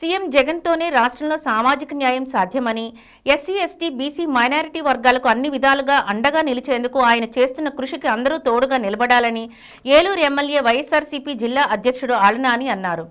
CM జగన్తోనే రాష్ట్రంలో సామాజిక న్యాయం సాధ్యమని ఎస్సీ ఎస్టీ బీసీ మైనారిటీ వర్గాలకు అన్ని విధాలుగా అండగా నిలిచేందుకు ఆయన చేస్తున్న కృషికి అందరూ తోడుగా నిలబడాలని ఏలూరు ఎమ్మెల్యే వైఎస్ఆర్సీపీ జిల్లా అధ్యక్షుడు ఆళ్నాని అన్నారు.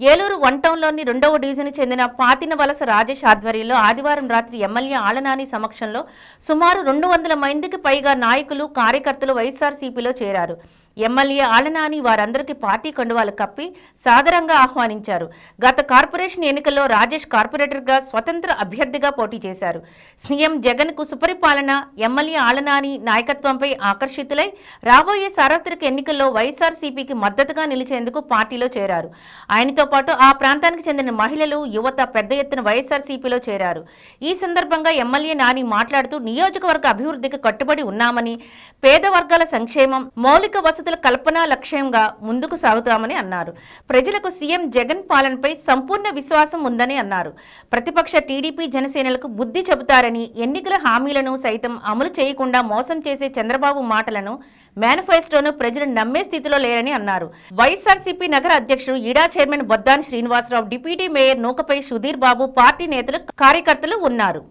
ఏలూరు వన్ టౌన్లోని రెండవ డివిజన్కు చెందిన పాతిన వలస రాజేష్ ఆధ్వర్యంలో ఆదివారం రాత్రి ఎమ్మెల్యే ఆలనాని సమక్షంలో సుమారు రెండు వందల మందికి పైగా నాయకులు కార్యకర్తలు వైఎస్ఆర్సీపీలో చేరారు. ఎమ్మెల్యే ఆలనాని వారందరికీ పార్టీ కండువాలు కప్పి సాదరంగా ఆహ్వానించారు. గత కార్పొరేషన్ ఎన్నికల్లో రాజేష్ కార్పొరేటర్గా స్వతంత్ర అభ్యర్థిగా పోటీ చేశారు. సీఎం జగన్కు సుపరిపాలన ఎమ్మెల్యే ఆలనాని నాయకత్వంపై ఆకర్షితులై రాబోయే సార్వత్రిక ఎన్నికల్లో వైఎస్ఆర్సీపీకి మద్దతుగా నిలిచేందుకు పార్టీలో చేరారు. ఆయనతో పాటు ఆ ప్రాంతానికి చెందిన మహిళలు యువత పెద్ద ఎత్తున వైఎస్ఆర్సీపీలో చేరారు. ఈ సందర్భంగా ఎమ్మెల్యే నాని మాట్లాడుతూ నియోజకవర్గ అభివృద్ధికి కట్టుబడి ఉన్నామని పేద వర్గాల సంక్షేమం మౌలిక వసతి వసతుల కల్పన లక్ష్యంగా ముందుకు సాగుతామని అన్నారు. ప్రజలకు సీఎం జగన్ పాలనపై సంపూర్ణ విశ్వాసం ఉందని అన్నారు. ప్రతిపక్ష టీడీపీ జనసేనలకు బుద్ధి చెబుతారని ఎన్నికల హామీలను సైతం అమలు చేయకుండా మోసం చేసే చంద్రబాబు మాటలను మేనిఫెస్టోను ప్రజలు నమ్మే స్థితిలో లేరని అన్నారు. వైఎస్ఆర్సీపీ నగర అధ్యక్షుడు ఈడా chairman Boddani Srinivasarao deputy mayor నూకపై Sudhir Babu party నేతలు కార్యకర్తలు ఉన్నారు.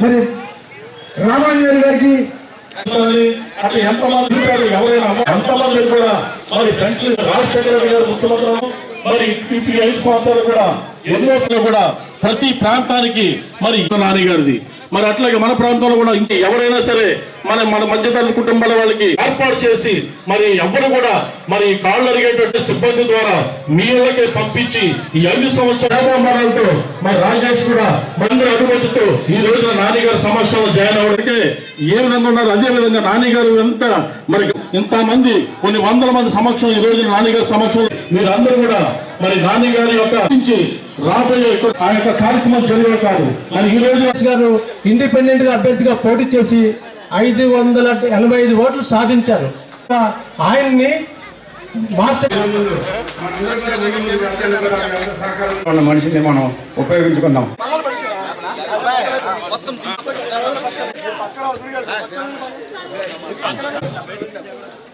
మరి రామాంజన్ గారికి అట్లా ఎంతమంది ఉంటారు ఎవరైనా ఎంతమంది కూడా మరి ఫ్రెండ్స్ రాజశేఖర రెడ్డి గారు ముఖ్యమంత్రులు మరి ఈ ఐదు సంవత్సరాలు కూడా ఎన్నో కూడా ప్రతి ప్రాంతానికి మరి నాని గారిది మరి అట్లాగే మన ప్రాంతంలో కూడా ఇంకా ఎవరైనా సరే మన మన మధ్యతరగతి కుటుంబాల వాళ్ళకి ఏర్పాటు చేసి మరి ఎవరు కూడా మరి కాళ్ళు అరిగేటువంటి సిబ్బంది ద్వారా మీ ఇళ్ళకే పంపించి ఈ ఐదు సంవత్సరాలతో మరి రాజేష్ కూడా మంది అనుమతితో ఈ రోజున నాని గారి సమక్షంలో జాయిన్ అవ్వడానికి ఏ విధంగా ఉన్నారు అదే విధంగా నాని గారు ఎంత మరి ఇంత మంది కొన్ని వందల మంది సమక్షం ఈ రోజున నాని గారి మీరు మీరందరూ కూడా మరి నాని గారి యొక్క రాబోయే ఆ యొక్క కార్యక్రమం జరిగే కాదు. మరి ఈ రోజు గారు ఇండిపెండెంట్గా అభ్యర్థిగా పోటీ చేసి ఐదు వందల ఎనభై ఐదు ఓట్లు సాధించారు. ఆయన్ని మాస్టర్ ఉన్న మనిషిని మనం ఉపయోగించుకుందాం.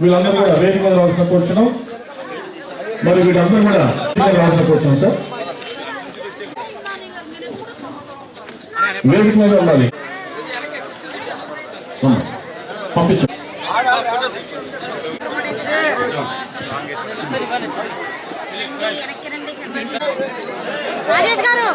వీళ్ళందరూ కూడా వేదిక మీద రావాల్సిన కూర్చున్నాం మరి వీళ్ళందరూ కూడా రావాల్సిన కూర్చున్నాం సార్. వేదిక మీద ఉండాలి. పంపించు. రాజేష్ గారు.